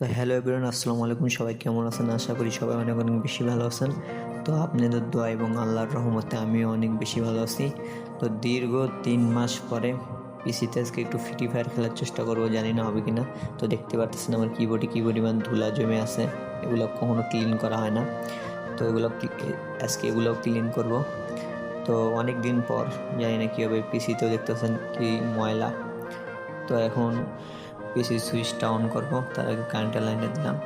তো hello everyone, আসসালামু আলাইকুম। সবাই কেমন আছেন? আশা করি সবাই অনেক অনেক বেশি ভালো আছেন। তো আপনাদের দোয়া এবং আল্লাহর রহমতে আমিও অনেক বেশি ভালো আছি। তো দীর্ঘ তিন মাস পরে পিসিতে আজকে একটু ফ্রি ফায়ার খেলার চেষ্টা করব, জানি না হবে কিনা। তো দেখতে পাচ্ছেন আমার কিবোর্ডে কী পরিমাণ ধুলা জমে আছে। এগুলো কখনো ক্লিন করা হয় না। তো এগুলো আজকে এগুলো ক্লিন করব। তো অনেক দিন পর, জানি না কী হবে, পিসিতেও দেখতেছেন কি ময়লা। তো এখন পিসি সুইচটা অন করব, তার আগে কারেন্টের লাইনে দিলাম।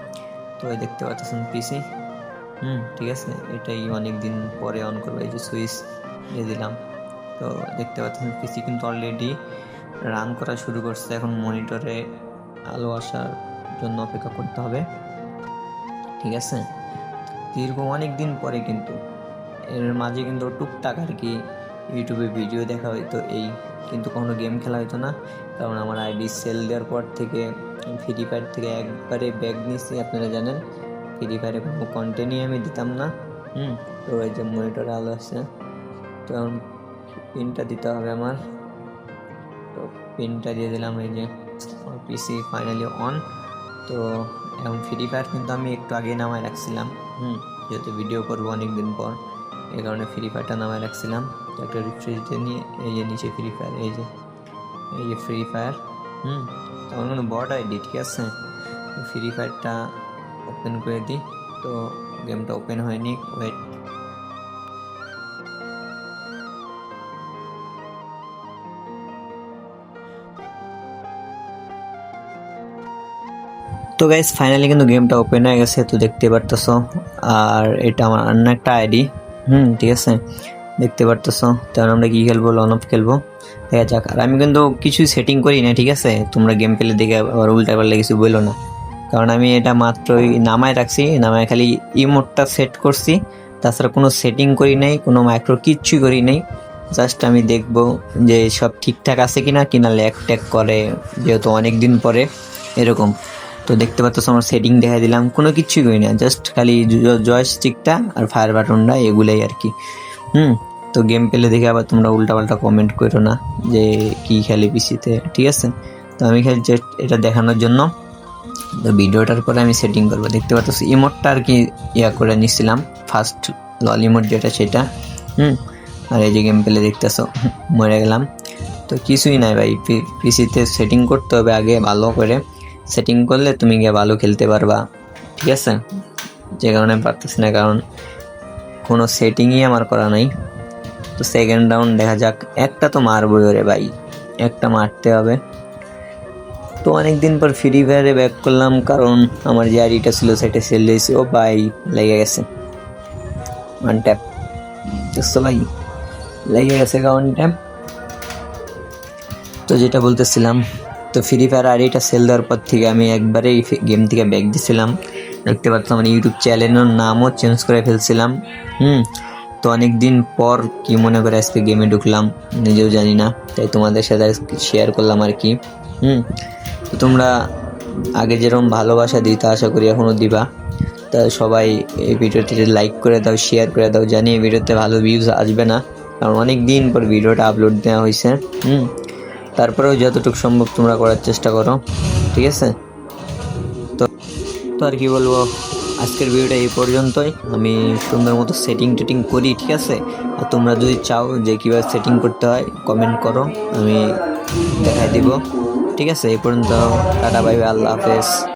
তো এই দেখতে পাচ্ছেন পিসি। হুম, ঠিক আছে, এটাই অনেক দিন পরে অন করব, এই যে সুইচ দিয়ে দিলাম। তো দেখতে পাচ্ছেন পিসি কিন্তু অলরেডি রান করা শুরু করছে, এখন মনিটরে আলো আসার জন্য অপেক্ষা করতে হবে। ঠিক আছে, দীর্ঘ অনেক দিন পরে কিন্তু, এর মাঝে কিন্তু টুকটাক আর কি ইউটিউবে ভিডিও দেখা হইতো, এই কিন্তু কোনো গেম খেলা হতো না। কারণ আমার আইডি সেল দেওয়ার পর থেকে ফ্রি ফায়ার থেকে একবারে ব্যাগ নিয়েছি আপনারা জানেন। ফ্রি ফায়ারে কোনো কন্টেন্টই আমি দিতাম না, হুম? তো এই যে মনিটরে আলো আছে, তো এখন পিনটা দিতে হবে আমার। তো পিনটা দিয়ে দিলাম এই যে পিসি ফাইনালি অন তো এখন ফ্রি ফায়ার কিন্তু আমি একটু আগে নামায় রাখছিলাম, হুম? যেহেতু ভিডিও করব অনেক দিন পর। এই কারণে ফ্রি ফায়ারটা নামায় রাখছিলাম। তো একটা রিফ্রিজে নিয়ে এই যে নিচে ফ্রি ফায়ার এই যে এই যে ফ্রি ফায়ার হুম? তো আমার কোনো বড় আইডি ঠিক আছে? ফ্রি ফায়ারটা ওপেন করে দিই। তো গেমটা ওপেন হয়নি ওয়েট তো গাইজ ফাইনালি কিন্তু গেমটা ওপেন হয়ে গেছে, তো দেখতে পারতেছো। আর এটা আমার অন্য একটা আইডি হুম, ঠিক আছে। দেখতে পারতেছো। তাহলে আমরা কি খেলব? লন অফ খেলব। দেখা যাক। আর আমি কিন্তু কিছুই সেটিং করি না ঠিক আছে? তোমরা গেম পেলে দেখে আবার উল্টা পাল্টা কিছু বলল না। কারণ আমি এটা মাত্রই নামায় রাখছি, নামায় খালি ইমোটটা সেট করছি। তাছাড়া কোনো সেটিং করি নাই, কোনো মাইক্রো কিচ্ছুই করি নাই। জাস্ট আমি দেখব যে সব ঠিকঠাক আছে কিনা কিনা ল্যাক ট্যাক করে, যেহেতু অনেক দিন পরে, এরকম। তো দেখতে পাচ্ছ আমার সেটিং দেখা দিলাম। কোনো কিছুই করি না জাস্ট খালি জয়স্টিকটা আর ফায়ার বাটনটা এগুলাই আর কি। হুম, তো গেম পেলে দেখে আবার তোমরা উল্টাপাল্টা কমেন্ট করো না যে কি খেলে পিসিতে ঠিক আছে? তো আমি খালি জাস্ট এটা দেখানোর জন্য। তো ভিডিওটার পরে আমি সেটিং করব। দেখতে পাচ্ছ ইমোটটা আর কি ইয়া করে নিছিলাম। ফার্স্ট লল ইমোট যেটা সেটা, হুম, আর এই যে গেম পেলে দেখতেছো, মরে গেলাম। তো কিছুই নাই ভাই পিসিতে সেটিং করতে হবে আগে ভালো করে। সেটিং করলে তুমি গিয়ে ভালো খেলতে পারবা। ঠিক আছে? যে কারণে পারতেছি না, কারণ কোনো সেটিংই আমার করা নাই। তো সেকেন্ড রাউন্ড দেখা যাক, একটা তো মারবই ওরে ভাই। একটা মারতে হবে। তো অনেক দিন পর ফ্রি ফায়ারে ব্যাক করলাম, কারণ আমার যে আইডিটা ছিল সেটা সেল দিয়েছে ও ভাই, লেগে গেছে। ওয়ান ট্যাপ বুঝছ ভাই? লেগে গেছে ওয়ান ট্যাপ তো যেটা বলতেছিলাম তো ফ্রি ফায়ার আইডিটা সেল দেওয়ার পর থেকে আমি একবারে এই গেম থেকে ব্যাক দিছিলাম। দেখতে পাচ্ছ আমার ইউটিউব চ্যানেলের নামও চেঞ্জ করে ফেলছিলাম। হুম, তো অনেক দিন পর কি মনে করে আজকে গেমে ঢুকলাম, নিজেও জানি না। তাই তোমাদের সাথে শেয়ার করলাম আর কি। হুম, তো তোমরা আগে যেরকম ভালোবাসা দিতে আশা করি এখনও দিবা। তা সবাই এই ভিডিওটিতে লাইক করে দাও শেয়ার করে দাও। জানি এই ভিডিওতে ভালো ভিউজ আসবে না, কারণ অনেক দিন পর ভিডিওটা আপলোড দেওয়া হয়েছে হুম তারপরেও যতটুকু সম্ভব তোমরা করার চেষ্টা করো, ঠিক আছে? তো তো আর কি বলব, আজকের ভিডিওটা এই পর্যন্তই। আমি সুন্দর মতো সেটিং টেটিং করি, ঠিক আছে? আর তোমরা যদি চাও যে কীভাবে সেটিং করতে হয় কমেন্ট করো, আমি দেখাই দিব, ঠিক আছে? এই পর্যন্ত, টাটা বাই আল্লাহ হাফেজ।